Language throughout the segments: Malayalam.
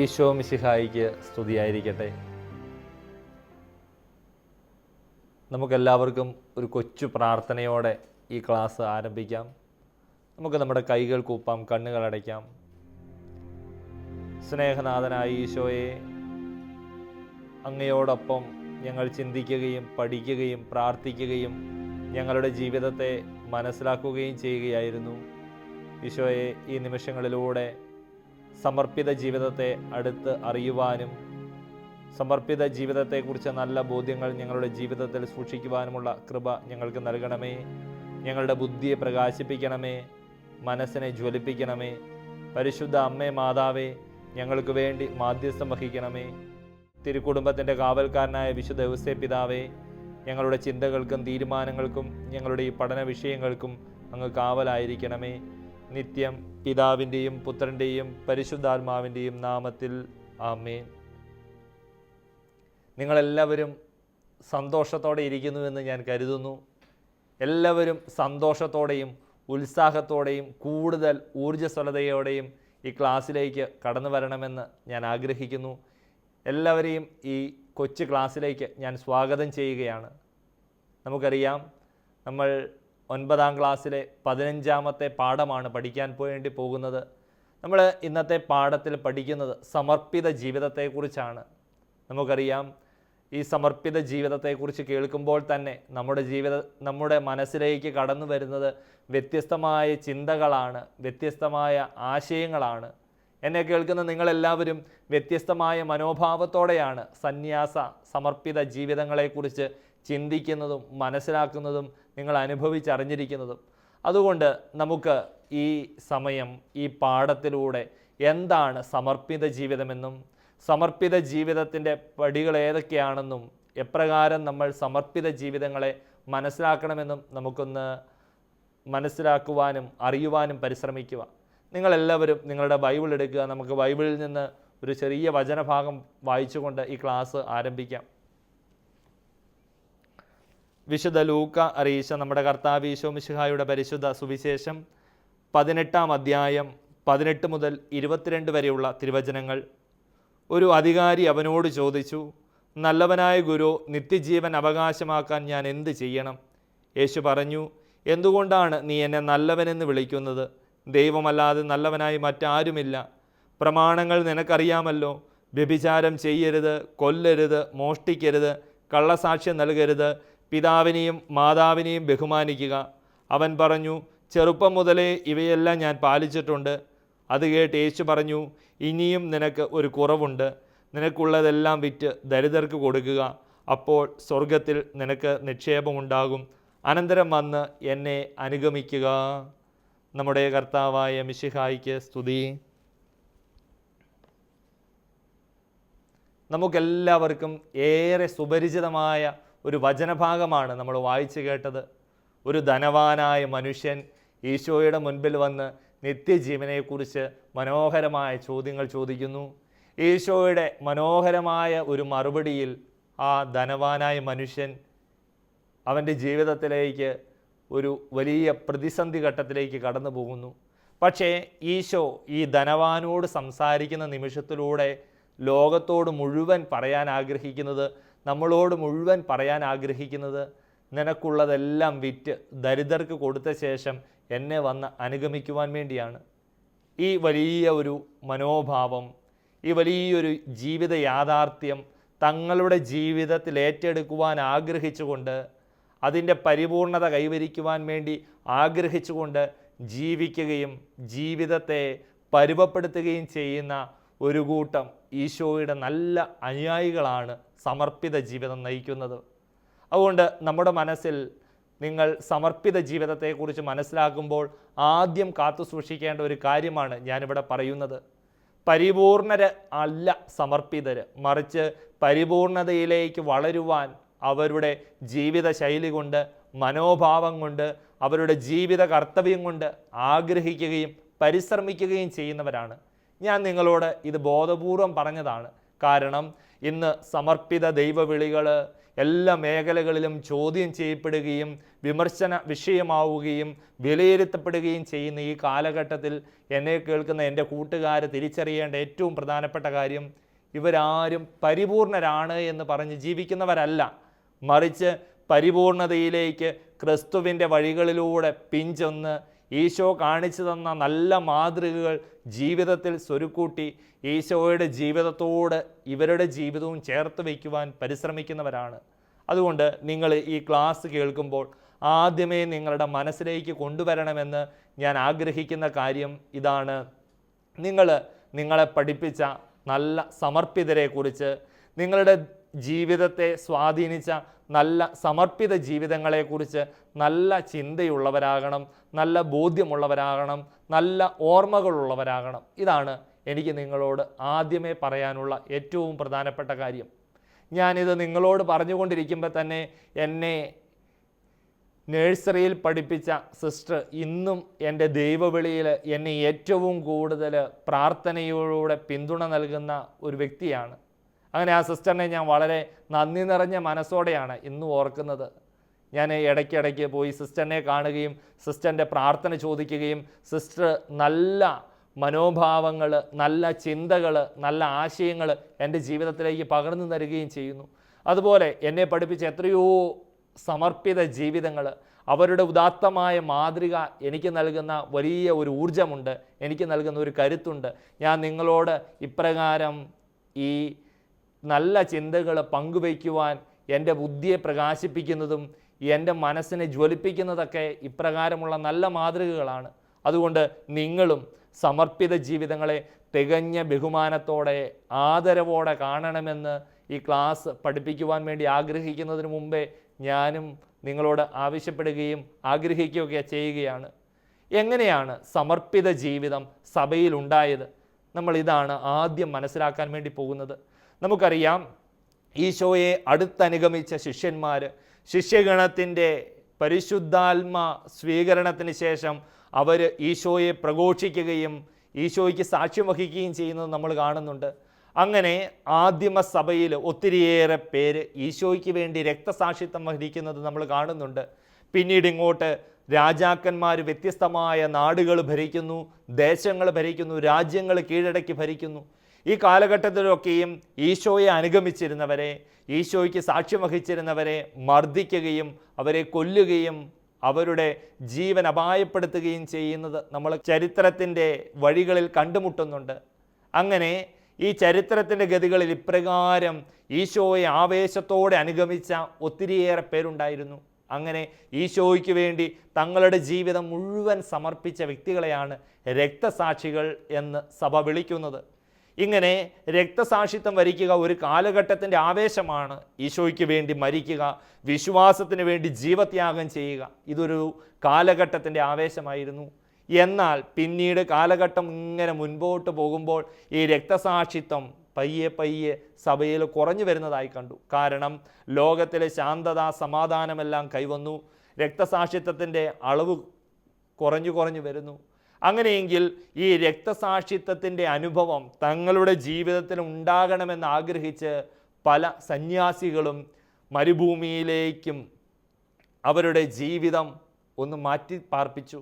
ഈശോ മിശിഹായിക്ക് സ്തുതിയായിരിക്കട്ടെ. നമുക്കെല്ലാവർക്കും ഒരു കൊച്ചു പ്രാർത്ഥനയോടെ ഈ ക്ലാസ് ആരംഭിക്കാം. നമുക്ക് നമ്മുടെ കൈകൾ കൂപ്പാം കണ്ണുകൾ അടയ്ക്കാം. സ്നേഹനാഥനായ ഈശോയെ അങ്ങയോടൊപ്പം ഞങ്ങൾ ചിന്തിക്കുകയും പഠിക്കുകയും പ്രാർത്ഥിക്കുകയും ഞങ്ങളുടെ ജീവിതത്തെ മനസ്സിലാക്കുകയും ചെയ്യുകയായിരുന്നു. ഈശോയെ ഈ നിമിഷങ്ങളിലൂടെ സമർപ്പിത ജീവിതത്തെ അടുത്ത് അറിയുവാനും സമർപ്പിത ജീവിതത്തെക്കുറിച്ച് നല്ല ബോധ്യങ്ങൾ ഞങ്ങളുടെ ജീവിതത്തിൽ സൂക്ഷിക്കുവാനുമുള്ള കൃപ ഞങ്ങൾക്ക് നൽകണമേ. ഞങ്ങളുടെ ബുദ്ധിയെ പ്രകാശിപ്പിക്കണമേ. മനസ്സിനെ ജ്വലിപ്പിക്കണമേ. പരിശുദ്ധ അമ്മേ മാതാവേ ഞങ്ങൾക്ക് വേണ്ടി മാധ്യസ്ഥം വഹിക്കണമേ. തിരുക്കുടുംബത്തിന്റെ കാവൽക്കാരനായ വിശുദ്ധ ദിവസേ പിതാവേ ഞങ്ങളുടെ ചിന്തകൾക്കും തീരുമാനങ്ങൾക്കും ഞങ്ങളുടെ ഈ പഠന വിഷയങ്ങൾക്കും അങ്ങ് കാവലായിരിക്കണമേ. നിത്യം പിതാവിന്റെയും പുത്രന്റെയും പരിശുദ്ധാത്മാവിന്റെയും നാമത്തിൽ ആമേൻ. നിങ്ങളെല്ലാവരും സന്തോഷത്തോടെ ഇരിക്കുന്നുവെന്ന് ഞാൻ കരുതുന്നു. എല്ലാവരും സന്തോഷത്തോടെയും ഉത്സാഹത്തോടെയും കൂടുതൽ ഊർജസ്വലതയോടെയും ഈ ക്ലാസ്സിലേക്ക് കടന്നു വരണമെന്ന് ഞാൻ ആഗ്രഹിക്കുന്നു. എല്ലാവരെയും ഈ കൊച്ചു ക്ലാസ്സിലേക്ക് ഞാൻ സ്വാഗതം ചെയ്യുകയാണ്. നമുക്കറിയാം നമ്മൾ ഒൻപതാം ക്ലാസ്സിലെ പതിനഞ്ചാമത്തെ പാഠമാണ് പഠിക്കാൻ വേണ്ടി പോകുന്നത്. നമ്മൾ ഇന്നത്തെ പാഠത്തിൽ പഠിക്കുന്നത് സമർപ്പിത ജീവിതത്തെക്കുറിച്ചാണ്. നമുക്കറിയാം ഈ സമർപ്പിത ജീവിതത്തെക്കുറിച്ച് കേൾക്കുമ്പോൾ തന്നെ നമ്മുടെ ജീവിത നമ്മുടെ മനസ്സിലേക്ക് കടന്നു വരുന്നത് വ്യത്യസ്തമായ ചിന്തകളാണ് വ്യത്യസ്തമായ ആശയങ്ങളാണ്. എന്നെ കേൾക്കുന്ന നിങ്ങളെല്ലാവരും വ്യത്യസ്തമായ മനോഭാവത്തോടെയാണ് സന്യാസ സമർപ്പിത ജീവിതങ്ങളെക്കുറിച്ച് ചിന്തിക്കുന്നതും മനസ്സിലാക്കുന്നതും നിങ്ങൾ അനുഭവിച്ചറിഞ്ഞിരിക്കുന്നതും അതുകൊണ്ട് നമുക്ക് ഈ സമയം ഈ പാഠത്തിലൂടെ എന്താണ് സമർപ്പിത ജീവിതമെന്നും സമർപ്പിത ജീവിതത്തിന്റെ പടികൾ ഏതൊക്കെയാണെന്നും എപ്രകാരം നമ്മൾ സമർപ്പിത ജീവിതങ്ങളെ മനസ്സിലാക്കണമെന്നും നമുക്കൊന്ന് മനസ്സിലാക്കുവാനും അറിയുവാനും പരിശ്രമിക്കുക. നിങ്ങളെല്ലാവരും നിങ്ങളുടെ ബൈബിൾ എടുക്കുക. നമുക്ക് ബൈബിളിൽ നിന്ന് ഒരു ചെറിയ വചനഭാഗം വായിച്ചുകൊണ്ട് ഈ ക്ലാസ് ആരംഭിക്കാം. വിശുദ്ധ ലൂക്ക അറിയിച്ച നമ്മുടെ കർത്താവ് ഈശോ മിശിഹായുടെ പരിശുദ്ധ സുവിശേഷം പതിനെട്ടാം അധ്യായം പതിനെട്ട് മുതൽ ഇരുപത്തിരണ്ട് വരെയുള്ള തിരുവചനങ്ങൾ. ഒരു അധികാരി അവനോട് ചോദിച്ചു നല്ലവനായ ഗുരു നിത്യജീവൻ അവകാശമാക്കാൻ ഞാൻ എന്ത് ചെയ്യണം? യേശു പറഞ്ഞു എന്തുകൊണ്ടാണ് നീ എന്നെ നല്ലവനെന്ന് വിളിക്കുന്നത്? ദൈവമല്ലാതെ നല്ലവനായി മറ്റാരുമില്ല. പ്രമാണങ്ങൾ നിനക്കറിയാമല്ലോ. വ്യഭിചാരം ചെയ്യരുത് കൊല്ലരുത് മോഷ്ടിക്കരുത് കള്ളസാക്ഷ്യം നൽകരുത് പിതാവിനെയും മാതാവിനെയും ബഹുമാനിക്കുക. അവൻ പറഞ്ഞു ചെറുപ്പം മുതലേ ഇവയെല്ലാം ഞാൻ പാലിച്ചിട്ടുണ്ട്. അത് കേട്ട് യേശു പറഞ്ഞു ഇനിയും നിനക്ക് ഒരു കുറവുണ്ട്. നിനക്കുള്ളതെല്ലാം വിറ്റ് ദരിദ്രർക്ക് കൊടുക്കുക. അപ്പോൾ സ്വർഗത്തിൽ നിനക്ക് നിക്ഷേപമുണ്ടാകും. അനന്തരം വന്ന് എന്നെ അനുഗമിക്കുക. നമ്മുടെ കർത്താവായ മിശിഹായിക്ക് സ്തുതി. നമുക്കെല്ലാവർക്കും ഏറെ സുപരിചിതമായ ഒരു വചനഭാഗമാണ് നമ്മൾ വായിച്ചു കേട്ടത്. ഒരു ധനവാനായ മനുഷ്യൻ ഈശോയുടെ മുൻപിൽ വന്ന് നിത്യജീവനെക്കുറിച്ച് മനോഹരമായ ചോദ്യങ്ങൾ ചോദിക്കുന്നു. ഈശോയുടെ മനോഹരമായ ഒരു മറുപടിയിൽ ആ ധനവാനായ മനുഷ്യൻ അവന്റെ ജീവിതത്തിലേക്ക് ഒരു വലിയ പ്രതിസന്ധി ഘട്ടത്തിലേക്ക് കടന്നു പോകുന്നു. പക്ഷേ ഈശോ ഈ ധനവാനോട് സംസാരിക്കുന്ന നിമിഷത്തിലൂടെ ലോകത്തോട് മുഴുവൻ പറയാൻ ആഗ്രഹിക്കുന്നത് നമ്മളോട് മുഴുവൻ പറയാൻ ആഗ്രഹിക്കുന്നത് നിനക്കുള്ളതെല്ലാം വിറ്റ് ദരിദ്രർക്ക് കൊടുത്ത ശേഷം എന്നെ വന്ന് അനുഗമിക്കുവാൻ വേണ്ടിയാണ്. ഈ വലിയ ഒരു മനോഭാവം ഈ വലിയൊരു ജീവിത യാഥാർത്ഥ്യം തങ്ങളുടെ ജീവിതത്തിൽ ഏറ്റെടുക്കുവാൻ ആഗ്രഹിച്ചുകൊണ്ട് അതിന്റെ പരിപൂർണത കൈവരിക്കുവാൻ വേണ്ടി ആഗ്രഹിച്ചുകൊണ്ട് ജീവിക്കുകയും ജീവിതത്തെ പരുവപ്പെടുത്തുകയും ചെയ്യുന്ന ഒരു കൂട്ടം ഈശോയുടെ നല്ല അനുയായികളാണ് സമർപ്പിത ജീവിതം നയിക്കുന്നത്. അതുകൊണ്ട് നമ്മുടെ മനസ്സിൽ നിങ്ങൾ സമർപ്പിത ജീവിതത്തെക്കുറിച്ച് മനസ്സിലാക്കുമ്പോൾ ആദ്യം കാത്തു സൂക്ഷിക്കേണ്ട ഒരു കാര്യമാണ് ഞാനിവിടെ പറയുന്നത്. പരിപൂർണര് അല്ല സമർപ്പിതർ മറിച്ച് പരിപൂർണതയിലേക്ക് വളരുവാൻ അവരുടെ ജീവിത ശൈലി കൊണ്ട് മനോഭാവം കൊണ്ട് അവരുടെ ജീവിത കർത്തവ്യം കൊണ്ട് ആഗ്രഹിക്കുകയും പരിശ്രമിക്കുകയും ചെയ്യുന്നവരാണ്. ഞാൻ നിങ്ങളോട് ഇത് ബോധപൂർവം പറഞ്ഞതാണ്. കാരണം ഇന്ന് സമർപ്പിത ദൈവവിളികൾ എല്ലാ മേഖലകളിലും ചോദ്യം ചെയ്യപ്പെടുകയും വിമർശന വിഷയമാവുകയും വിലയിരുത്തപ്പെടുകയും ചെയ്യുന്ന ഈ കാലഘട്ടത്തിൽ എന്നെ കേൾക്കുന്ന എന്റെ കൂട്ടുകാർ തിരിച്ചറിയേണ്ട ഏറ്റവും പ്രധാനപ്പെട്ട കാര്യം ഇവരാരും പരിപൂർണരാണ് എന്ന് പറഞ്ഞ് ജീവിക്കുന്നവരല്ല. മറിച്ച് പരിപൂർണതയിലേക്ക് ക്രിസ്തുവിന്റെ വഴികളിലൂടെ പിഞ്ചൊന്ന് ഈശോ കാണിച്ചു തന്ന നല്ല മാതൃകകൾ ജീവിതത്തിൽ സ്വരുക്കൂട്ടി ഈശോയുടെ ജീവിതത്തോട് ഇവരുടെ ജീവിതവും ചേർത്ത് വയ്ക്കുവാൻ പരിശ്രമിക്കുന്നവരാണ്. അതുകൊണ്ട് നിങ്ങൾ ഈ ക്ലാസ് കേൾക്കുമ്പോൾ ആദ്യമേ നിങ്ങളുടെ മനസ്സിലേക്ക് കൊണ്ടുവരണമെന്ന് ഞാൻ ആഗ്രഹിക്കുന്ന കാര്യം ഇതാണ്. നിങ്ങൾ നിങ്ങളെ പഠിപ്പിച്ച നല്ല സമർപ്പിതരെക്കുറിച്ച് നിങ്ങളുടെ ജീവിതത്തെ സ്വാധീനിച്ച നല്ല സമർപ്പിത ജീവിതങ്ങളെക്കുറിച്ച് നല്ല ചിന്തയുള്ളവരാകണം നല്ല ബോധ്യമുള്ളവരാകണം നല്ല ഓർമ്മകളുള്ളവരാകണം. ഇതാണ് എനിക്ക് നിങ്ങളോട് ആദ്യമേ പറയാനുള്ള ഏറ്റവും പ്രധാനപ്പെട്ട കാര്യം. ഞാനിത് നിങ്ങളോട് പറഞ്ഞുകൊണ്ടിരിക്കുമ്പോൾ തന്നെ എന്നെ നേഴ്സറിയിൽ പഠിപ്പിച്ച സിസ്റ്റർ ഇന്നും എന്റെ ദൈവവിളിയിൽ എന്നെ ഏറ്റവും കൂടുതൽ പ്രാർത്ഥനയോടെ പിന്തുണ നൽകുന്ന ഒരു വ്യക്തിയാണ്. അങ്ങനെ ആ സിസ്റ്ററിനെ ഞാൻ വളരെ നന്ദി നിറഞ്ഞ മനസ്സോടെയാണ് ഇന്നും ഓർക്കുന്നത്. ഞാൻ ഇടയ്ക്കിടയ്ക്ക് പോയി സിസ്റ്ററിനെ കാണുകയും സിസ്റ്ററിന്റെ പ്രാർത്ഥന ചോദിക്കുകയും സിസ്റ്റർ നല്ല മനോഭാവങ്ങൾ നല്ല ചിന്തകൾ നല്ല ആശയങ്ങൾ എന്റെ ജീവിതത്തിലേക്ക് പകർന്നു തരികയും ചെയ്യുന്നു. അതുപോലെ എന്നെ പഠിപ്പിച്ച എത്രയോ സമർപ്പിത ജീവിതങ്ങൾ അവരുടെ ഉദാത്തമായ മാതൃക എനിക്ക് നൽകുന്ന വലിയ ഒരു ഊർജമുണ്ട് എനിക്ക് നൽകുന്ന ഒരു കരുത്തുണ്ട്. ഞാൻ നിങ്ങളോട് ഇപ്രകാരം ഈ നല്ല ചിന്തകൾ പങ്കുവയ്ക്കുവാൻ എന്റെ ബുദ്ധിയെ പ്രകാശിപ്പിക്കുന്നതും എന്റെ മനസ്സിനെ ജ്വലിപ്പിക്കുന്നതൊക്കെ ഇപ്രകാരമുള്ള നല്ല മാതൃകകളാണ്. അതുകൊണ്ട് നിങ്ങളും സമർപ്പിത ജീവിതങ്ങളെ തികഞ്ഞ ബഹുമാനത്തോടെ ആദരവോടെ കാണണമെന്ന് ഈ ക്ലാസ് പഠിപ്പിക്കുവാൻ വേണ്ടി ആഗ്രഹിക്കുന്നതിന് മുമ്പേ ഞാനും നിങ്ങളോട് ആവശ്യപ്പെടുകയും ആഗ്രഹിക്കുകയൊക്കെ ചെയ്യുകയാണ്. എങ്ങനെയാണ് സമർപ്പിത ജീവിതം സഭയിലുണ്ടായത്? നമ്മൾ ഇതാണ് ആദ്യം മനസ്സിലാക്കാൻ വേണ്ടി പോകുന്നത്. നമുക്കറിയാം ഈശോയെ അടുത്തനുഗമിച്ച ശിഷ്യന്മാർ ശിഷ്യഗണത്തിന്റെ പരിശുദ്ധാത്മ സ്വീകരണത്തിന് ശേഷം അവർ ഈശോയെ പ്രഘോഷിക്കുകയും ഈശോയ്ക്ക് സാക്ഷ്യം വഹിക്കുകയും ചെയ്യുന്നത് നമ്മൾ കാണുന്നുണ്ട്. അങ്ങനെ ആദിമ സഭയിൽ ഒത്തിരിയേറെ പേര് ഈശോയ്ക്ക് വേണ്ടി രക്തസാക്ഷിത്വം വഹിക്കുന്നത് നമ്മൾ കാണുന്നുണ്ട്. പിന്നീട് ഇങ്ങോട്ട് രാജാക്കന്മാർ വ്യത്യസ്തമായ നാടുകൾ ഭരിക്കുന്നു ദേശങ്ങൾ ഭരിക്കുന്നു രാജ്യങ്ങൾ കീഴടക്കി ഭരിക്കുന്നു. ഈ കാലഘട്ടത്തിലൊക്കെയും ഈശോയെ അനുഗമിച്ചിരുന്നവരെ ഈശോയ്ക്ക് സാക്ഷ്യം വഹിച്ചിരുന്നവരെ മർദ്ദിക്കുകയും അവരെ കൊല്ലുകയും അവരുടെ ജീവൻ അപായപ്പെടുത്തുകയും ചെയ്യുന്നത് നമ്മൾ ചരിത്രത്തിന്റെ വഴികളിൽ കണ്ടുമുട്ടുന്നുണ്ട്. അങ്ങനെ ഈ ചരിത്രത്തിന്റെ ഗതികളിൽ ഇപ്രകാരം ഈശോയെ ആവേശത്തോടെ അനുഗമിച്ച ഒത്തിരിയേറെ പേരുണ്ടായിരുന്നു. അങ്ങനെ ഈശോയ്ക്ക് വേണ്ടി തങ്ങളുടെ ജീവിതം മുഴുവൻ സമർപ്പിച്ച വ്യക്തികളെയാണ് രക്തസാക്ഷികൾ എന്ന് സഭ വിളിക്കുന്നത്. ഇങ്ങനെ രക്തസാക്ഷിത്വം വരിക്കുക ഒരു കാലഘട്ടത്തിന്റെ ആവേശമാണ്. ഈശോയ്ക്ക് വേണ്ടി മരിക്കുക വിശ്വാസത്തിന് വേണ്ടി ജീവത്യാഗം ചെയ്യുക. ഇതൊരു കാലഘട്ടത്തിന്റെ ആവേശമായിരുന്നു. എന്നാൽ പിന്നീട് കാലഘട്ടം ഇങ്ങനെ മുൻപോട്ട് പോകുമ്പോൾ ഈ രക്തസാക്ഷിത്വം പയ്യെ പയ്യെ സഭയിൽ കുറഞ്ഞു വരുന്നതായി കണ്ടു. കാരണം ലോകത്തിലെ ശാന്തത സമാധാനമെല്ലാം കൈവന്നു. രക്തസാക്ഷിത്വത്തിന്റെ അളവ് കുറഞ്ഞു കുറഞ്ഞു വരുന്നു. അങ്ങനെയെങ്കിൽ ഈ രക്തസാക്ഷിത്വത്തിന്റെ അനുഭവം തങ്ങളുടെ ജീവിതത്തിൽ ഉണ്ടാകണമെന്ന് ആഗ്രഹിച്ച് പല സന്യാസികളും മരുഭൂമിയിലേക്കും അവരുടെ ജീവിതം ഒന്ന് മാറ്റി പാർപ്പിച്ചു.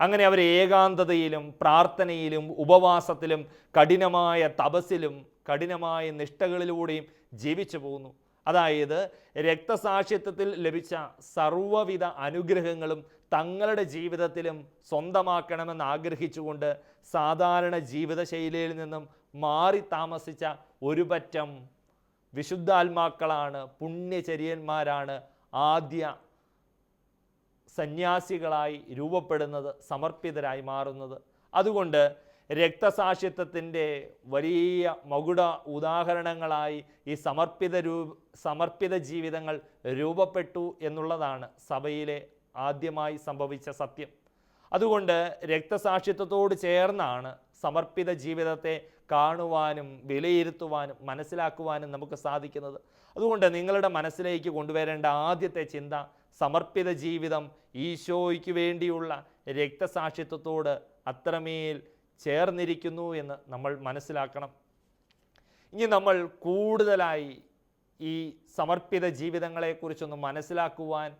അങ്ങനെ അവർ ഏകാന്തതയിലും പ്രാർത്ഥനയിലും ഉപവാസത്തിലും കഠിനമായ തപസ്സിലും കഠിനമായ നിഷ്ഠകളിലൂടെയും ജീവിച്ചു പോകുന്നു അതായത് രക്തസാക്ഷിത്വത്തിൽ ലഭിച്ച സർവവിധ അനുഗ്രഹങ്ങളും തങ്ങളുടെ ജീവിതത്തിലും സ്വന്തമാക്കണമെന്ന് ആഗ്രഹിച്ചുകൊണ്ട് സാധാരണ ജീവിതശൈലിയിൽ നിന്നും മാറി താമസിച്ച ഒരു പറ്റം വിശുദ്ധാത്മാക്കളാണ് പുണ്യചര്യന്മാരാണ് ആദ്യ സന്യാസികളായി രൂപപ്പെടുന്നത് സമർപ്പിതരായി മാറുന്നത്. അതുകൊണ്ട് രക്തസാക്ഷിത്വത്തിന്റെ വലിയ മകുട ഉദാഹരണങ്ങളായി ഈ സമർപ്പിത രൂ സമർപ്പിത ജീവിതങ്ങൾ രൂപപ്പെട്ടു എന്നുള്ളതാണ് സഭയിലെ ആദ്യമായി സംഭവിച്ച സത്യം. അതുകൊണ്ട് രക്തസാക്ഷിത്വത്തോട് ചേർന്നാണ് സമർപ്പിത ജീവിതത്തെ കാണുവാനും വിലയിരുത്തുവാനും മനസ്സിലാക്കുവാനും നമുക്ക് സാധിക്കുന്നത്. അതുകൊണ്ട് നിങ്ങളുടെ മനസ്സിലേക്ക് കൊണ്ടുവരേണ്ട ആദ്യത്തെ ചിന്ത സമർപ്പിത ജീവിതം ഈശോയ്ക്ക് വേണ്ടിയുള്ള രക്തസാക്ഷിത്വത്തോട് അത്രമേൽ ചേർന്നിരിക്കുന്നു എന്ന് നമ്മൾ മനസ്സിലാക്കണം. ഇനി നമ്മൾ കൂടുതലായി ഈ സമർപ്പിത ജീവിതങ്ങളെക്കുറിച്ചൊന്ന് മനസ്സിലാക്കുവാൻ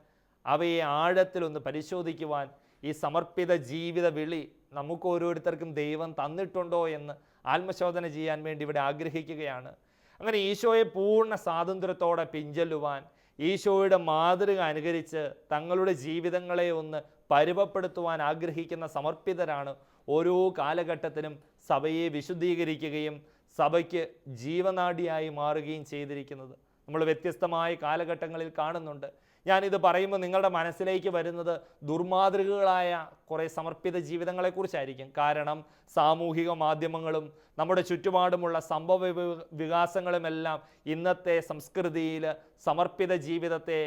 അവയെ ആഴത്തിലൊന്ന് പരിശോധിക്കുവാൻ ഈ സമർപ്പിത ജീവിത വിളി നമുക്ക് ഓരോരുത്തർക്കും ദൈവം തന്നിട്ടുണ്ടോ എന്ന് ആത്മശോധന ചെയ്യാൻ വേണ്ടി ഇവിടെ ആഗ്രഹിക്കുകയാണ്. അങ്ങനെ ഈശോയെ പൂർണ സ്വാതന്ത്ര്യത്തോടെ പിഞ്ചൊല്ലുവാൻ ഈശോയുടെ മാതൃക അനുകരിച്ച് തങ്ങളുടെ ജീവിതങ്ങളെ ഒന്ന് പരുവപ്പെടുത്തുവാൻ ആഗ്രഹിക്കുന്ന സമർപ്പിതരാണ് ഓരോ കാലഘട്ടത്തിലും സഭയെ വിശുദ്ധീകരിക്കുകയും സഭയ്ക്ക് ജീവനാടിയായി മാറുകയും ചെയ്തിരിക്കുന്നത്. നമ്മൾ വ്യത്യസ്തമായ കാലഘട്ടങ്ങളിൽ കാണുന്നുണ്ട്. ഞാനിത് പറയുമ്പോൾ നിങ്ങളുടെ മനസ്സിലേക്ക് വരുന്നത് ദുർമാതൃകകളായ കുറേ സമർപ്പിത ജീവിതങ്ങളെക്കുറിച്ചായിരിക്കും. കാരണം സാമൂഹിക മാധ്യമങ്ങളും നമ്മുടെ ചുറ്റുപാടുമുള്ള സംഭവ വികാസങ്ങളുമെല്ലാം ഇന്നത്തെ സംസ്കൃതിയിൽ സമർപ്പിത ജീവിതത്തെ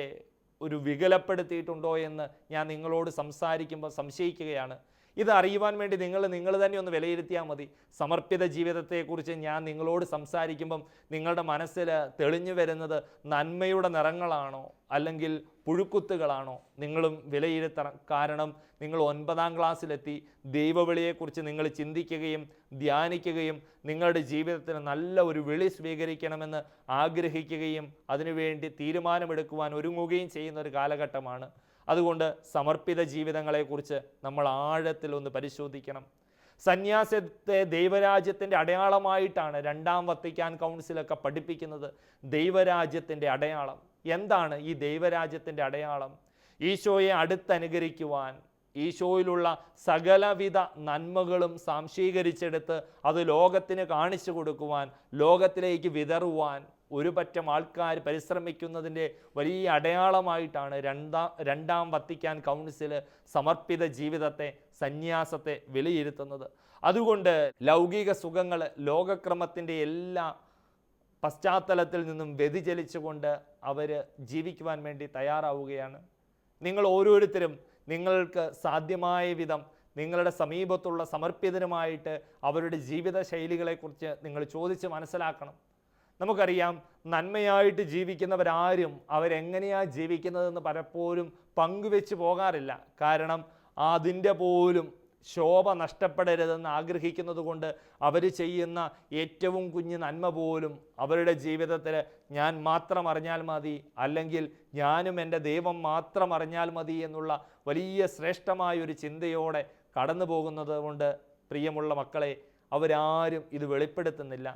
ഒരു വികലപ്പെടുത്തിയിട്ടുണ്ടോ എന്ന് ഞാൻ നിങ്ങളോട് സംസാരിക്കുമ്പോൾ സംശയിക്കുകയാണ്. ഇത് അറിയുവാൻ വേണ്ടി നിങ്ങൾ നിങ്ങൾ തന്നെ ഒന്ന് വിലയിരുത്തിയാൽ മതി. സമർപ്പിത ജീവിതത്തെക്കുറിച്ച് ഞാൻ നിങ്ങളോട് സംസാരിക്കുമ്പം നിങ്ങളുടെ മനസ്സിൽ തെളിഞ്ഞു വരുന്നത് നന്മയുടെ നിറങ്ങളാണോ? അല്ലെങ്കിൽ പുഴുക്കുത്തുകളാണോ? നിങ്ങളും വിലയിരുത്തണം. കാരണം നിങ്ങൾ ഒൻപതാം ക്ലാസ്സിലെത്തി ദൈവവിളിയെക്കുറിച്ച് നിങ്ങൾ ചിന്തിക്കുകയും ധ്യാനിക്കുകയും നിങ്ങളുടെ ജീവിതത്തിന് നല്ല ഒരു വിളി സ്വീകരിക്കണമെന്ന് ആഗ്രഹിക്കുകയും അതിനുവേണ്ടി തീരുമാനമെടുക്കുവാൻ ഒരുങ്ങുകയും ചെയ്യുന്ന ഒരു കാലഘട്ടമാണ്. അതുകൊണ്ട് സമർപ്പിത ജീവിതങ്ങളെക്കുറിച്ച് നമ്മൾ ആഴത്തിൽ ഒന്ന് പരിശോധിക്കണം. സന്യാസത്തെ ദൈവരാജ്യത്തിന്റെ അടയാളമായിട്ടാണ് രണ്ടാം വത്തിക്കാൻ കൗൺസിലൊക്കെ പഠിപ്പിക്കുന്നത് ദൈവരാജ്യത്തിന്റെ അടയാളം. എന്താണ് ഈ ദൈവരാജ്യത്തിന്റെ അടയാളം? ഈശോയെ അടുത്തനുകരിക്കുവാൻ ഈശോയിലുള്ള സകലവിധ നന്മകളും സാംശീകരിച്ചെടുത്ത് അത് ലോകത്തിന് കാണിച്ചു കൊടുക്കുവാൻ ലോകത്തിലേക്ക് വിതറുവാൻ ഒരു പറ്റം ആൾക്കാർ പരിശ്രമിക്കുന്നതിന്റെ വലിയ അടയാളമായിട്ടാണ് രണ്ടാം രണ്ടാം വത്തിക്കാൻ കൗൺസിൽ സമർപ്പിത ജീവിതത്തെ സന്യാസത്തെ വിലയിരുത്തുന്നത്. അതുകൊണ്ട് ലൗകിക സുഖങ്ങൾ ലോകക്രമത്തിന്റെ എല്ലാ പശ്ചാത്തലത്തിൽ നിന്നും വ്യതിചലിച്ചുകൊണ്ട് അവർ ജീവിക്കുവാൻ വേണ്ടി തയ്യാറാവുകയാണ്. നിങ്ങൾ ഓരോരുത്തരും നിങ്ങൾക്ക് സാധ്യമായ വിധം നിങ്ങളുടെ സമീപത്തുള്ള സമർപ്പിതരുമായിട്ട് അവരുടെ ജീവിത ശൈലികളെക്കുറിച്ച് നിങ്ങൾ ചോദിച്ച് മനസ്സിലാക്കണം. നമുക്കറിയാം നന്മയായിട്ട് ജീവിക്കുന്നവരാരും അവരെങ്ങനെയാണ് ജീവിക്കുന്നതെന്ന് പലപ്പോഴും പങ്കുവെച്ച് പോകാറില്ല. കാരണം അതിന്റെ പോലും ശോഭ നഷ്ടപ്പെടരുതെന്ന് ആഗ്രഹിക്കുന്നത് കൊണ്ട് അവർ ചെയ്യുന്ന ഏറ്റവും കുഞ്ഞു നന്മ പോലും അവരുടെ ജീവിതത്തിൽ ഞാൻ മാത്രം അറിഞ്ഞാൽ മതി അല്ലെങ്കിൽ ഞാനും എന്റെ ദൈവം മാത്രം അറിഞ്ഞാൽ മതി എന്നുള്ള വലിയ ശ്രേഷ്ഠമായ ഒരു ചിന്തയോടെ കടന്നു പോകുന്നത് കൊണ്ട് പ്രിയമുള്ള മക്കളെ അവരാരും ഇത് വെളിപ്പെടുത്തുന്നില്ല.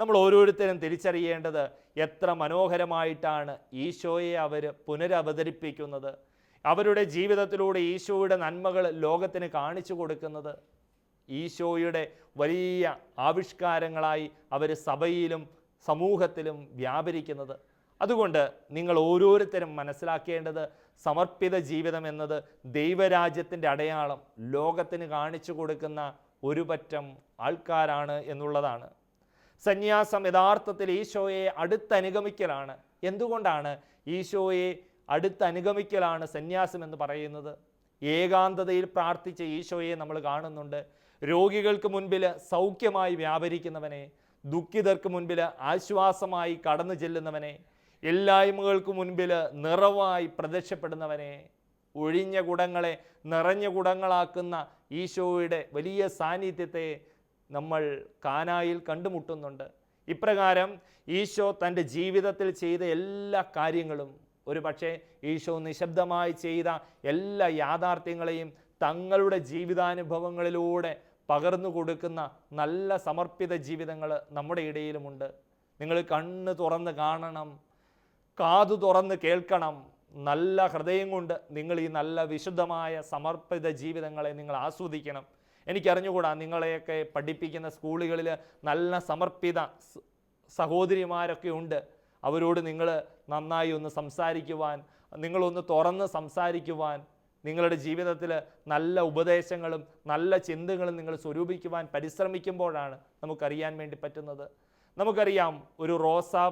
നമ്മൾ ഓരോരുത്തരും തിരിച്ചറിയേണ്ടത് എത്ര മനോഹരമായിട്ടാണ് ഈശോയെ അവർ പുനരവതരിപ്പിക്കുന്നത്. അവരുടെ ജീവിതത്തിലൂടെ ഈശോയുടെ നന്മകൾ ലോകത്തിന് കാണിച്ചു കൊടുക്കുന്നത് ഈശോയുടെ വലിയ ആവിഷ്കാരങ്ങളായി അവർ സഭയിലും സമൂഹത്തിലും വ്യാപരിക്കുന്നത്. അതുകൊണ്ട് നിങ്ങൾ ഓരോരുത്തരും മനസ്സിലാക്കേണ്ടത് സമർപ്പിത ജീവിതം എന്നത് ദൈവരാജ്യത്തിന്റെ അടയാളം. ലോകത്തിന് കാണിച്ചു കൊടുക്കുന്ന ഒരു പറ്റം ആൾക്കാരാണ് എന്നുള്ളതാണ്. സന്യാസം യഥാർത്ഥത്തിൽ ഈശോയെ അടുത്തനുഗമിക്കലാണ്. എന്തുകൊണ്ടാണ് ഈശോയെ അടുത്തനുഗമിക്കലാണ് സന്യാസം എന്ന് പറയുന്നത്? ഏകാന്തതയിൽ പ്രാർത്ഥിച്ച ഈശോയെ നമ്മൾ കാണുന്നുണ്ട്. രോഗികൾക്ക് മുൻപിൽ സൗഖ്യമായി വ്യാപരിക്കുന്നവനെ ദുഃഖിതർക്ക് മുൻപിൽ ആശ്വാസമായി കടന്നു ചെല്ലുന്നവനെ എല്ലായ്മകൾക്ക് മുൻപിൽ നിറവായി പ്രത്യക്ഷപ്പെടുന്നവനെ ഒഴിഞ്ഞ കുടങ്ങളെ നിറഞ്ഞ കുടങ്ങളാക്കുന്ന ഈശോയുടെ വലിയ സാന്നിധ്യത്തെ നമ്മൾ കാനായിൽ കണ്ടുമുട്ടുന്നുണ്ട്. ഇപ്രകാരം ഈശോ തന്റെ ജീവിതത്തിൽ ചെയ്ത എല്ലാ കാര്യങ്ങളും ഒരു പക്ഷേ ഈശോ നിശബ്ദമായി ചെയ്ത എല്ലാ യാഥാർത്ഥ്യങ്ങളെയും തങ്ങളുടെ ജീവിതാനുഭവങ്ങളിലൂടെ പകർന്നു കൊടുക്കുന്ന നല്ല സമർപ്പിത ജീവിതങ്ങൾ നമ്മുടെ ഇടയിലുമുണ്ട്. നിങ്ങൾ കണ്ണ് തുറന്ന് കാണണം കാതു തുറന്ന് കേൾക്കണം. നല്ല ഹൃദയം കൊണ്ട് നിങ്ങൾ ഈ നല്ല വിശുദ്ധമായ സമർപ്പിത ജീവിതങ്ങളെ നിങ്ങൾ ആസ്വദിക്കണം. എനിക്കറിഞ്ഞുകൂടാ നിങ്ങളെയൊക്കെ പഠിപ്പിക്കുന്ന സ്കൂളുകളിൽ നല്ല സമർപ്പിത സഹോദരിമാരൊക്കെ ഉണ്ട്. അവരോട് നിങ്ങൾ നന്നായി ഒന്ന് സംസാരിക്കുവാൻ നിങ്ങളൊന്ന് തുറന്ന് സംസാരിക്കുവാൻ നിങ്ങളുടെ ജീവിതത്തിൽ നല്ല ഉപദേശങ്ങളും നല്ല ചിന്തകളും നിങ്ങൾ സ്വരൂപിക്കുവാൻ പരിശ്രമിക്കുമ്പോഴാണ് നമുക്കറിയാൻ വേണ്ടി പറ്റുന്നത്. നമുക്കറിയാം ഒരു റോസാ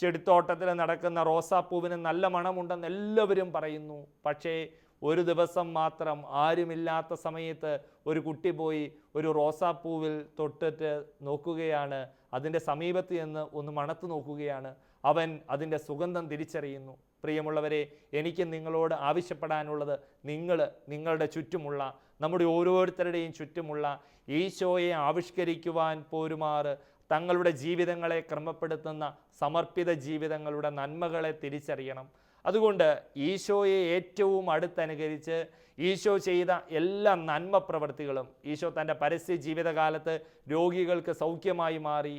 ചെടിത്തോട്ടത്തിൽ നടക്കുന്ന റോസാപ്പൂവിന് നല്ല മണമുണ്ടെന്ന് എല്ലാവരും പറയുന്നു. പക്ഷേ ഒരു ദിവസം മാത്രം ആരുമില്ലാത്ത സമയത്ത് ഒരു കുട്ടി പോയി ഒരു റോസാപ്പൂവിൽ തൊട്ടിട്ട് നോക്കുകയാണ്. അതിന്റെ സമീപത്ത് നിന്ന് ഒന്ന് മണത്ത് നോക്കുകയാണ്. അവൻ അതിന്റെ സുഗന്ധം തിരിച്ചറിയുന്നു. പ്രിയമുള്ളവരെ എനിക്ക് നിങ്ങളോട് ആവശ്യപ്പെടാനുള്ളത് നിങ്ങൾ നിങ്ങളുടെ ചുറ്റുമുള്ള നമ്മുടെ ഓരോരുത്തരുടെയും ചുറ്റുമുള്ള ഈശോയെ ആവിഷ്കരിക്കുവാൻ പോരുമാറ് തങ്ങളുടെ ജീവിതങ്ങളെ ക്രമപ്പെടുത്തുന്ന സമർപ്പിത ജീവിതങ്ങളുടെ നന്മകളെ തിരിച്ചറിയണം. അതുകൊണ്ട് ഈശോയെ ഏറ്റവും അടുത്തനുകരിച്ച് ഈശോ ചെയ്ത എല്ലാ നന്മ പ്രവൃത്തികളും ഈശോ തന്റെ പരസ്യ ജീവിതകാലത്ത് രോഗികൾക്ക് സൗഖ്യമായി മാറി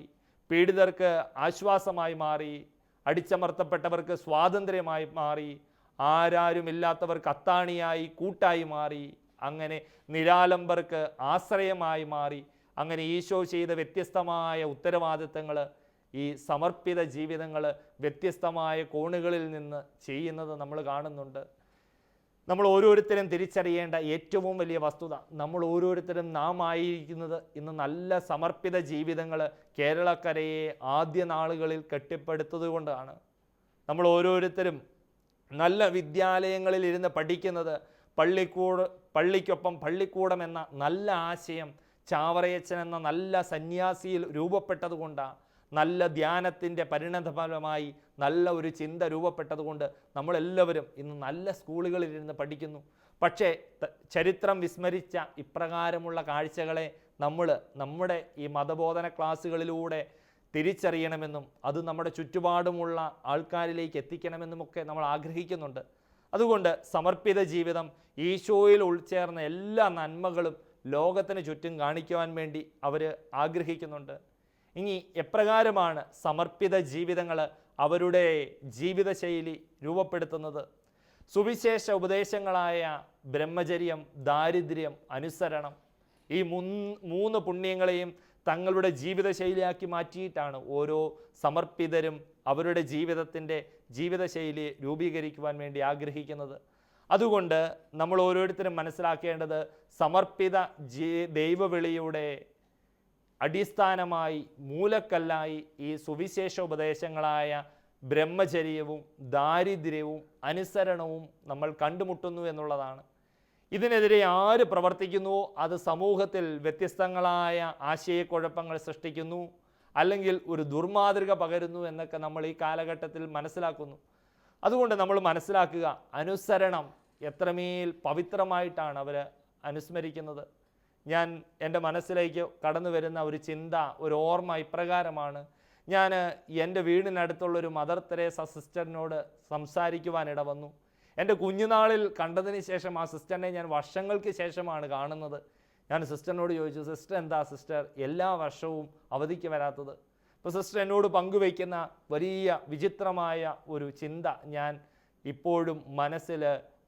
പീഡിതർക്ക് ആശ്വാസമായി മാറി അടിച്ചമർത്തപ്പെട്ടവർക്ക് സ്വാതന്ത്ര്യമായി മാറി ആരാരുമില്ലാത്തവർക്ക് അത്താണിയായി കൂട്ടായി മാറി അങ്ങനെ നിരാലംബർക്ക് ആശ്രയമായി മാറി അങ്ങനെ ഈശോ ചെയ്ത വ്യത്യസ്തമായ ഉത്തരവാദിത്തങ്ങൾ ഈ സമർപ്പിത ജീവിതങ്ങൾ വ്യത്യസ്തമായ കോണുകളിൽ നിന്ന് ചെയ്യുന്നത് നമ്മൾ കാണുന്നുണ്ട്. നമ്മൾ ഓരോരുത്തരും തിരിച്ചറിയേണ്ട ഏറ്റവും വലിയ വസ്തുത നമ്മൾ ഓരോരുത്തരും നാം ആയിരിക്കുന്നത് ഇന്ന് നല്ല സമർപ്പിത ജീവിതങ്ങൾ കേരളക്കരയെ ആദ്യ നാളുകളിൽ കെട്ടിപ്പടുത്തത് കൊണ്ടാണ്. നമ്മൾ ഓരോരുത്തരും നല്ല വിദ്യാലയങ്ങളിൽ ഇരുന്ന് പഠിക്കുന്നത് പള്ളിക്കൂട് പള്ളിക്കൊപ്പം പള്ളിക്കൂടം എന്ന നല്ല ആശയം ചാവറയച്ചൻ എന്ന നല്ല സന്യാസിയിൽ രൂപപ്പെട്ടതുകൊണ്ടാണ് നല്ല ധ്യാനത്തിന്റെ പരിണതഫലമായി നല്ല ഒരു ചിന്ത രൂപപ്പെട്ടതുകൊണ്ട് നമ്മളെല്ലാവരും ഇന്ന് നല്ല സ്കൂളുകളിൽ ഇരുന്ന് പഠിക്കുന്നു. പക്ഷേ ചരിത്രം വിസ്മരിച്ച ഇപ്രകാരമുള്ള കാഴ്ചകളെ നമ്മൾ നമ്മുടെ ഈ മതബോധന ക്ലാസ്സുകളിലൂടെ തിരിച്ചറിയണമെന്നും അത് നമ്മുടെ ചുറ്റുപാടുമുള്ള ആൾക്കാരിലേക്ക് എത്തിക്കണമെന്നുമൊക്കെ നമ്മൾ ആഗ്രഹിക്കുന്നുണ്ട്. അതുകൊണ്ട് സമർപ്പിത ജീവിതം ഈശോയിൽ ഉൾച്ചേർന്ന എല്ലാ നന്മകളും ലോകത്തിന് ചുറ്റും കാണിക്കുവാൻ വേണ്ടി അവർ ആഗ്രഹിക്കുന്നുണ്ട്. ഇനി എപ്രകാരമാണ് സമർപ്പിത ജീവിതങ്ങൾ അവരുടെ ജീവിതശൈലി രൂപപ്പെടുത്തുന്നത്? സുവിശേഷ ഉപദേശങ്ങളായ ബ്രഹ്മചര്യം ദാരിദ്ര്യം അനുസരണം ഈ മൂന്ന് പുണ്യങ്ങളെയും തങ്ങളുടെ ജീവിതശൈലിയാക്കി മാറ്റിയിട്ടാണ് ഓരോ സമർപ്പിതരും അവരുടെ ജീവിതത്തിന്റെ ജീവിതശൈലി രൂപീകരിക്കുവാൻ വേണ്ടി ആഗ്രഹിക്കുന്നത്. അതുകൊണ്ട് നമ്മൾ ഓരോരുത്തരും മനസ്സിലാക്കേണ്ടത് സമർപ്പിത ജീ ദൈവവിളിയുടെ അടിസ്ഥാനമായി മൂലക്കല്ലായി ഈ സുവിശേഷ ഉപദേശങ്ങളായ ബ്രഹ്മചര്യവും ദാരിദ്ര്യവും അനുസരണവും നമ്മൾ കണ്ടുമുട്ടുന്നു എന്നുള്ളതാണ്. ഇതിനെതിരെ ആര് പ്രവർത്തിക്കുന്നുവോ അത് സമൂഹത്തിൽ വ്യത്യസ്തങ്ങളായ ആശയക്കുഴപ്പങ്ങൾ സൃഷ്ടിക്കുന്നു അല്ലെങ്കിൽ ഒരു ദുർമാതൃക പകരുന്നു എന്നൊക്കെ നമ്മൾ ഈ കാലഘട്ടത്തിൽ മനസ്സിലാക്കുന്നു. അതുകൊണ്ട് നമ്മൾ മനസ്സിലാക്കുക അനുസരണം എത്രമേൽ പവിത്രമായിട്ടാണ് അവർ അനുസ്മരിക്കുന്നത്. ഞാൻ എന്റെ മനസ്സിലേക്ക് കടന്നു വരുന്ന ഒരു ചിന്ത ഒരു ഓർമ്മ ഇപ്രകാരമാണ്. ഞാൻ എന്റെ വീടിനടുത്തുള്ള ഒരു മദർ തെരേസ സിസ്റ്ററിനോട് സംസാരിക്കുവാനിട വന്നു. എന്റെ കുഞ്ഞുനാളിൽ കണ്ടതിന് ശേഷം ആ സിസ്റ്ററിനെ ഞാൻ വർഷങ്ങൾക്ക് ശേഷമാണ് കാണുന്നത്. ഞാൻ സിസ്റ്ററിനോട് ചോദിച്ചു സിസ്റ്റർ എന്താ സിസ്റ്റർ? എല്ലാ വർഷവും അവധിക്ക് വരാത്തത്? അപ്പോൾ സിസ്റ്റർ എന്നോട് പങ്കുവയ്ക്കുന്ന വലിയ വിചിത്രമായ ഒരു ചിന്ത ഞാൻ ഇപ്പോഴും മനസ്സിൽ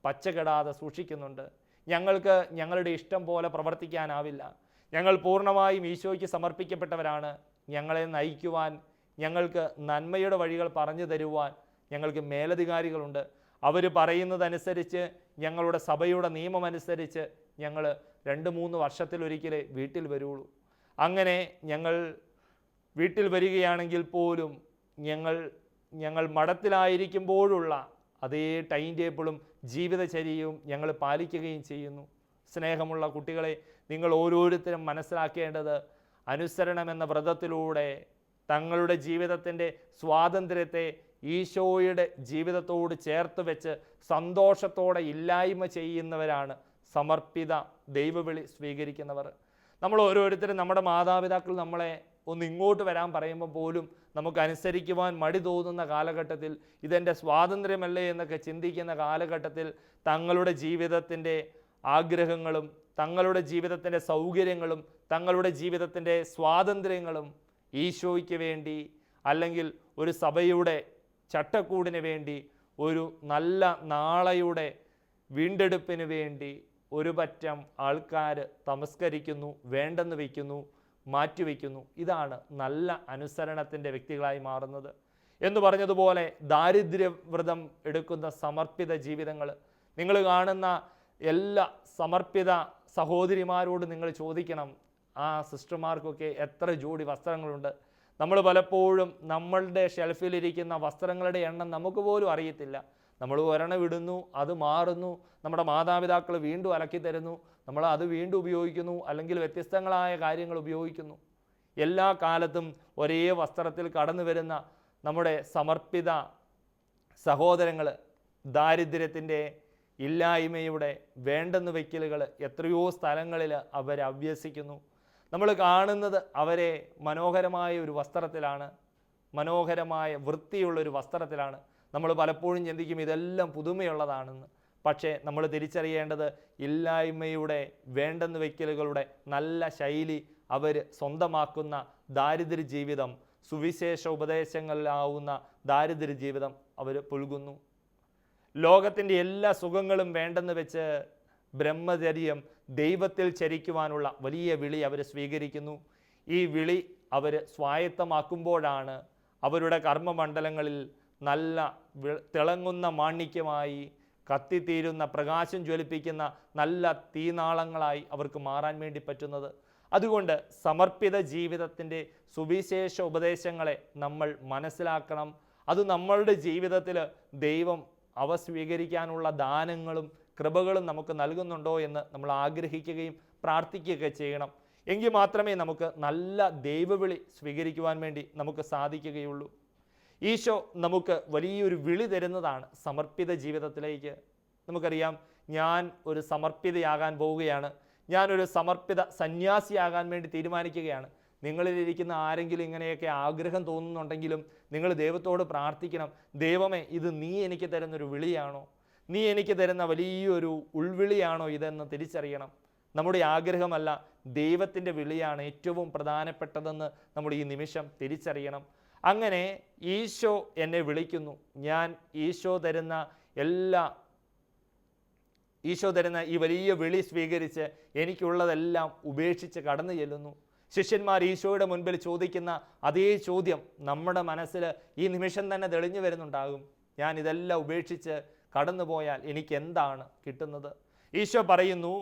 പച്ചകെടാതെ സൂക്ഷിക്കുന്നുണ്ട്. ഞങ്ങൾക്ക് ഞങ്ങളുടെ ഇഷ്ടം പോലെ പ്രവർത്തിക്കാനാവില്ല. ഞങ്ങൾ പൂർണമായും ഈശോയ്ക്ക് സമർപ്പിക്കപ്പെട്ടവരാണ്. ഞങ്ങളെ നയിക്കുവാൻ ഞങ്ങൾക്ക് നന്മയുടെ വഴികൾ പറഞ്ഞു തരുവാൻ ഞങ്ങൾക്ക് മേലധികാരികളുണ്ട്. അവർ പറയുന്നതനുസരിച്ച് ഞങ്ങളുടെ സഭയുടെ നിയമമനുസരിച്ച് ഞങ്ങൾ രണ്ട് മൂന്ന് വർഷത്തിലൊരിക്കലേ വീട്ടിൽ വരുള്ളൂ. അങ്ങനെ ഞങ്ങൾ വീട്ടിൽ വരികയാണെങ്കിൽ പോലും ഞങ്ങൾ ഞങ്ങൾ മഠത്തിലായിരിക്കുമ്പോഴുള്ള അതേ ടൈം ടേബിളും ജീവിതചര്യയും ഞങ്ങൾ പാലിക്കുകയും ചെയ്യുന്നു. സ്നേഹമുള്ള കുട്ടികളെ നിങ്ങൾ ഓരോരുത്തരും മനസ്സിലാക്കേണ്ടത് അനുസരണം എന്ന വ്രതത്തിലൂടെ തങ്ങളുടെ ജീവിതത്തിന്റെ സ്വാതന്ത്ര്യത്തെ ഈശോയുടെ ജീവിതത്തോട് ചേർത്ത് വെച്ച് സന്തോഷത്തോടെ ഇല്ലായ്മ ചെയ്യുന്നവരാണ് സമർപ്പിത ദൈവവിളി സ്വീകരിക്കുന്നവർ. നമ്മൾ ഓരോരുത്തരും നമ്മുടെ മാതാപിതാക്കൾ നമ്മളെ ഒന്ന് ഇങ്ങോട്ട് വരാൻ പറയുമ്പോൾ പോലും നമുക്ക് അനുസരിക്കുവാൻ മടി തോന്നുന്ന കാലഘട്ടത്തിൽ ഇതെന്റെ സ്വാതന്ത്ര്യമല്ലേ എന്നൊക്കെ ചിന്തിക്കുന്ന കാലഘട്ടത്തിൽ തങ്ങളുടെ ജീവിതത്തിന്റെ ആഗ്രഹങ്ങളും തങ്ങളുടെ ജീവിതത്തിന്റെ സൗകര്യങ്ങളും തങ്ങളുടെ ജീവിതത്തിന്റെ സ്വാതന്ത്ര്യങ്ങളും ഈശോയ്ക്ക് വേണ്ടി അല്ലെങ്കിൽ ഒരു സഭയുടെ ചട്ടക്കൂടിന് വേണ്ടി ഒരു നല്ല നാളെയുടെ വീണ്ടെടുപ്പിന് വേണ്ടി ഒരു പറ്റം ആൾക്കാർ തമസ്കരിക്കുന്നു വേണ്ടെന്ന് വയ്ക്കുന്നു. മാറ്റിവെക്കുന്നു. ഇതാണ് നല്ല അനുസരണത്തിന്റെ വ്യക്തികളായി മാറുന്നത്. എന്ന് പറഞ്ഞതുപോലെ ദാരിദ്ര്യവ്രതം എടുക്കുന്ന സമർപ്പിത ജീവിതങ്ങൾ. നിങ്ങൾ കാണുന്ന എല്ലാ സമർപ്പിത സഹോദരിമാരോട് നിങ്ങൾ ചോദിക്കണം ആ സിസ്റ്റർമാർക്കൊക്കെ എത്ര ജോഡി വസ്ത്രങ്ങളുണ്ട്? നമ്മൾ പലപ്പോഴും നമ്മളുടെ ഷെൽഫിലിരിക്കുന്ന വസ്ത്രങ്ങളുടെ എണ്ണം നമുക്ക് പോലും അറിയത്തില്ല. നമ്മൾ ഒരണ വിടുന്നു അത് മാറുന്നു നമ്മുടെ മാതാപിതാക്കൾ വീണ്ടും അലക്കി തരുന്നു നമ്മൾ അത് വീണ്ടും ഉപയോഗിക്കുന്നു അല്ലെങ്കിൽ വ്യത്യസ്തങ്ങളായ കാര്യങ്ങൾ ഉപയോഗിക്കുന്നു. എല്ലാ കാലത്തും ഒരേ വസ്ത്രത്തിൽ കടന്നു വരുന്ന നമ്മുടെ സമർപ്പിത സഹോദരങ്ങൾ ദാരിദ്ര്യത്തിന്റെ ഇല്ലായ്മയുടെ വേണ്ടെന്ന് വയ്ക്കലുകൾ എത്രയോ സ്ഥലങ്ങളിൽ അവർ അഭ്യസിക്കുന്നു. നമ്മൾ കാണുന്നത് അവരെ മനോഹരമായ ഒരു വസ്ത്രത്തിലാണ് മനോഹരമായ വൃത്തിയുള്ള ഒരു വസ്ത്രത്തിലാണ്. നമ്മൾ പലപ്പോഴും ചിന്തിക്കും ഇതെല്ലാം പുതുമയുള്ളതാണെന്ന്. പക്ഷേ നമ്മൾ തിരിച്ചറിയേണ്ടത് ഇല്ലായ്മയുടെ വേണ്ടെന്ന് വയ്ക്കലുകളുടെ നല്ല ശൈലി അവർ സ്വന്തമാക്കുന്ന ദാരിദ്ര്യ ജീവിതം സുവിശേഷ ഉപദേശങ്ങളിലാവുന്ന ദാരിദ്ര്യ ജീവിതം അവർ പുൽകുന്നു. ലോകത്തിന്റെ എല്ലാ സുഖങ്ങളും വേണ്ടെന്ന് വെച്ച് ബ്രഹ്മചര്യം ദൈവത്തിൽ ചരിക്കുവാനുള്ള വലിയ വിളി അവർ സ്വീകരിക്കുന്നു. ഈ വിളി അവർ സ്വായത്തമാക്കുമ്പോഴാണ് അവരുടെ കർമ്മമണ്ഡലങ്ങളിൽ നല്ല തിളങ്ങുന്ന മാണിക്യമായി കത്തിത്തീരുന്ന പ്രകാശം ജ്വലിപ്പിക്കുന്ന നല്ല തീനാളങ്ങളായി അവർക്ക് മാറാൻ വേണ്ടി പറ്റുന്നത്. അതുകൊണ്ട് സമർപ്പിത ജീവിതത്തിന്റെ സുവിശേഷ ഉപദേശങ്ങളെ നമ്മൾ മനസ്സിലാക്കണം. അത് നമ്മളുടെ ജീവിതത്തിൽ ദൈവം അവ സ്വീകരിക്കാനുള്ള ദാനങ്ങളും കൃപകളും നമുക്ക് നൽകുന്നുണ്ടോ എന്ന് നമ്മൾ ആഗ്രഹിക്കുകയും പ്രാർത്ഥിക്കുകയൊക്കെ ചെയ്യണം. എങ്കിൽ മാത്രമേ നമുക്ക് നല്ല ദൈവവിളി സ്വീകരിക്കുവാൻ വേണ്ടി നമുക്ക് സാധിക്കുകയുള്ളൂ. ഈശോ നമുക്ക് വലിയൊരു വിളി തരുന്നതാണ് സമർപ്പിത ജീവിതത്തിലേക്ക്. നമുക്കറിയാം ഞാൻ ഒരു സമർപ്പിതയാകാൻ പോവുകയാണ്. ഞാനൊരു സമർപ്പിത സന്യാസിയാകാൻ വേണ്ടി തീരുമാനിക്കുകയാണ്. നിങ്ങളിലിരിക്കുന്ന ആരെങ്കിലും ഇങ്ങനെയൊക്കെ ആഗ്രഹം തോന്നുന്നുണ്ടെങ്കിലും നിങ്ങൾ ദൈവത്തോട് പ്രാർത്ഥിക്കണം. ദൈവമേ ഇത് നീ എനിക്ക് തരുന്നൊരു വിളിയാണോ? നീ എനിക്ക് തരുന്ന വലിയൊരു ഉൾവിളിയാണോ ഇതെന്ന് തിരിച്ചറിയണം. നമ്മുടെ ആഗ്രഹമല്ല ദൈവത്തിന്റെ വിളിയാണ് ഏറ്റവും പ്രധാനപ്പെട്ടതെന്ന് നമ്മൾ ഈ നിമിഷം തിരിച്ചറിയണം. അങ്ങനെ ഈശോ എന്നെ വിളിക്കുന്നു. ഞാൻ ഈശോ തരുന്ന എല്ലാ ഈശോ തരുന്ന ഈ വലിയ വിളി സ്വീകരിച്ച് എനിക്കുള്ളതെല്ലാം ഉപേക്ഷിച്ച് കടന്നു ചെല്ലുന്നു. ശിഷ്യന്മാർ ഈശോയുടെ മുൻപിൽ ചോദിക്കുന്ന അതേ ചോദ്യം നമ്മുടെ മനസ്സിൽ ഈ നിമിഷം തന്നെ തെളിഞ്ഞു വരുന്നുണ്ടാകും. ഞാൻ ഇതെല്ലാം ഉപേക്ഷിച്ച് കടന്നുപോയാൽ എനിക്ക് എന്താണ് കിട്ടുന്നത്? ഈശോ പറയുന്നു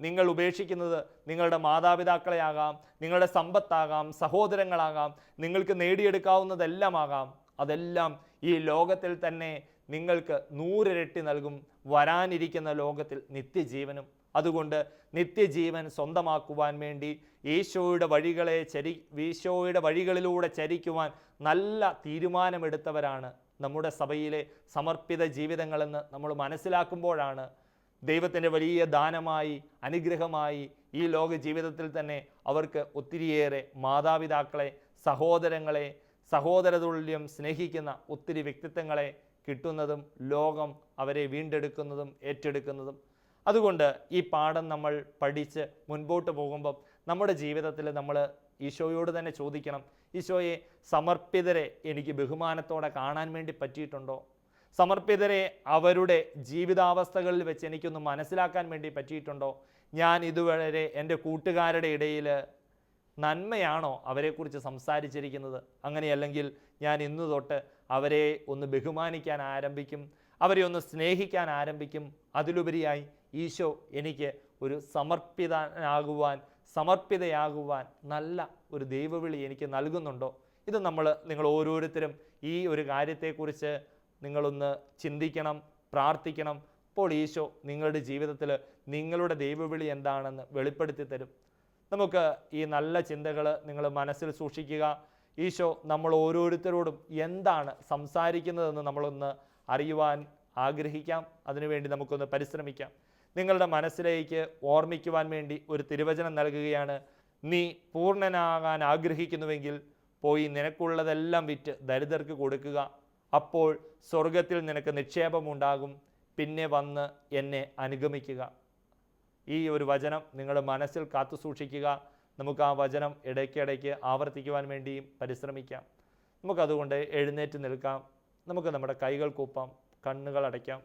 നിങ്ങൾ ഉപേക്ഷിക്കുന്നത് നിങ്ങളുടെ മാതാപിതാക്കളെയാകാം നിങ്ങളുടെ സമ്പത്താകാം സഹോദരങ്ങളാകാം നിങ്ങൾക്ക് നേടിയെടുക്കാവുന്നതെല്ലാം ആകാം അതെല്ലാം ഈ ലോകത്തിൽ തന്നെ നിങ്ങൾക്ക് നൂറിരട്ടി നൽകും വരാനിരിക്കുന്ന ലോകത്തിൽ നിത്യജീവനും. അതുകൊണ്ട് നിത്യജീവൻ സ്വന്തമാക്കുവാൻ വേണ്ടി ഈശോയുടെ വഴികളെ ചരി ഈശോയുടെ വഴികളിലൂടെ ചരിക്കുവാൻ നല്ല തീരുമാനമെടുത്തവരാണ് നമ്മുടെ സഭയിലെ സമർപ്പിത ജീവിതങ്ങളെന്ന് നമ്മൾ മനസ്സിലാക്കുമ്പോഴാണ് ദൈവത്തിന്റെ വലിയ ദാനമായി അനുഗ്രഹമായി ഈ ലോക ജീവിതത്തിൽ തന്നെ അവർക്ക് ഒത്തിരിയേറെ മാതാപിതാക്കളെ സഹോദരങ്ങളെ സഹോദരതുല്യം സ്നേഹിക്കുന്ന ഒത്തിരി വ്യക്തിത്വങ്ങളെ കിട്ടുന്നതും ലോകം അവരെ വീണ്ടെടുക്കുന്നതും ഏറ്റെടുക്കുന്നതും. അതുകൊണ്ട് ഈ പാഠം നമ്മൾ പഠിച്ച് മുൻപോട്ട് പോകുമ്പം നമ്മുടെ ജീവിതത്തിൽ നമ്മൾ ഈശോയോട് തന്നെ ചോദിക്കണം ഈശോയെ സമർപ്പിതരെ എനിക്ക് ബഹുമാനത്തോടെ കാണാൻ വേണ്ടി പറ്റിയിട്ടുണ്ടോ? സമർപ്പിതരെ അവരുടെ ജീവിതാവസ്ഥകളിൽ വെച്ച് എനിക്കൊന്ന് മനസ്സിലാക്കാൻ വേണ്ടി പറ്റിയിട്ടുണ്ടോ? ഞാൻ ഇതുവരെ എന്റെ കൂട്ടുകാരുടെ ഇടയിൽ നന്മയാണോ അവരെക്കുറിച്ച് സംസാരിച്ചിരിക്കുന്നത്? അങ്ങനെയല്ലെങ്കിൽ ഞാൻ ഇന്നു തൊട്ട് അവരെ ഒന്ന് ബഹുമാനിക്കാൻ ആരംഭിക്കും? അവരെ ഒന്ന് സ്നേഹിക്കാൻ ആരംഭിക്കും? അതിലുപരിയായി ഈശോ എനിക്ക് ഒരു സമർപ്പിതനാകുവാൻ സമർപ്പിതയാകുവാൻ നല്ല ഒരു ദൈവവിളി എനിക്ക് നൽകുന്നുണ്ടോ? ഇത് നമ്മൾ നിങ്ങൾ ഓരോരുത്തരും ഈ ഒരു കാര്യത്തെക്കുറിച്ച് നിങ്ങളൊന്ന് ചിന്തിക്കണം പ്രാർത്ഥിക്കണം. അപ്പോൾ ഈശോ നിങ്ങളുടെ ജീവിതത്തിൽ നിങ്ങളുടെ ദൈവവിളി എന്താണെന്ന് വെളിപ്പെടുത്തി തരും. നമുക്ക് ഈ നല്ല ചിന്തകൾ നിങ്ങൾ മനസ്സിൽ സൂക്ഷിക്കുക. ഈശോ നമ്മൾ ഓരോരുത്തരോടും എന്താണ് സംസാരിക്കുന്നതെന്ന് നമ്മളൊന്ന് അറിയുവാൻ ആഗ്രഹിക്കാം. അതിനുവേണ്ടി നമുക്കൊന്ന് പരിശ്രമിക്കാം. നിങ്ങളുടെ മനസ്സിലേക്ക് ഓർമ്മിക്കുവാൻ വേണ്ടി ഒരു തിരുവചനം നൽകുകയാണ്. നീ പൂർണനാകാൻ ആഗ്രഹിക്കുന്നുവെങ്കിൽ പോയി നിനക്കുള്ളതെല്ലാം വിറ്റ് ദരിദ്രർക്ക് കൊടുക്കുക. അപ്പോൾ സ്വർഗത്തിൽ നിനക്ക് നിക്ഷേപമുണ്ടാകും. പിന്നെ വന്ന് എന്നെ അനുഗമിക്കുക. ഈ ഒരു വചനം നിങ്ങൾ മനസ്സിൽ കാത്തു സൂക്ഷിക്കുക. നമുക്ക് ആ വചനം ഇടയ്ക്കിടയ്ക്ക് ആവർത്തിക്കുവാൻ വേണ്ടിയും പരിശ്രമിക്കാം. നമുക്കതുകൊണ്ട് എഴുന്നേറ്റ് നിൽക്കാം. നമുക്ക് നമ്മുടെ കൈകൾ കൂപ്പാം. കണ്ണുകൾ അടയ്ക്കാം.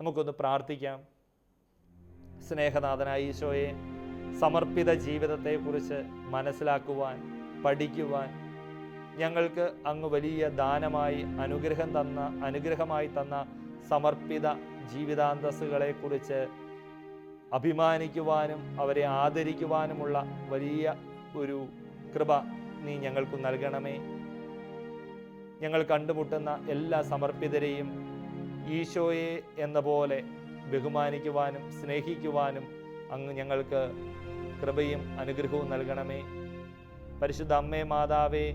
നമുക്കൊന്ന് പ്രാർത്ഥിക്കാം. സ്നേഹനാഥനായ ഈശോയെ സമർപ്പിത ജീവിതത്തെക്കുറിച്ച് മനസ്സിലാക്കുവാൻ പഠിക്കുവാൻ ഞങ്ങൾക്ക് അങ്ങ് വലിയ ദാനമായി അനുഗ്രഹം തന്ന അനുഗ്രഹമായി തന്ന സമർപ്പിത ജീവിതാന്തസ്സുകളെക്കുറിച്ച് അഭിമാനിക്കുവാനും അവരെ ആദരിക്കുവാനുമുള്ള വലിയ ഒരു കൃപ നീ ഞങ്ങൾക്ക് നൽകണമേ. ഞങ്ങൾ കണ്ടുമുട്ടുന്ന എല്ലാ സമർപ്പിതരെയും ഈശോയെ എന്ന പോലെ ബഹുമാനിക്കുവാനും സ്നേഹിക്കുവാനും അങ്ങ് ഞങ്ങൾക്ക് കൃപയും അനുഗ്രഹവും നൽകണമേ. പരിശുദ്ധ അമ്മേ മാതാവേ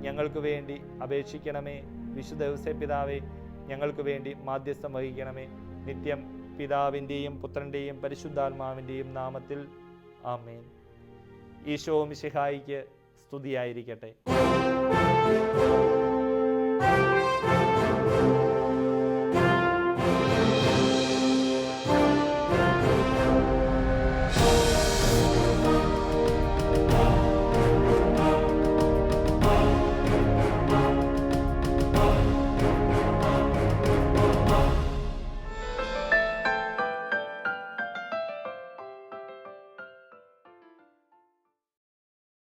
ഞങ്ങൾക്ക് വേണ്ടി അപേക്ഷിക്കണമേ. വിശുദ്ധ ദിവസേ പിതാവേ ഞങ്ങൾക്ക് വേണ്ടി മാധ്യസ്ഥം വഹിക്കണമേ. നിത്യം പിതാവിന്റെയും പുത്രന്റെയും പരിശുദ്ധാത്മാവിന്റെയും നാമത്തിൽ ആമേൻ. ഈശോ മിശിഹായിക്ക് സ്തുതിയായിരിക്കട്ടെ.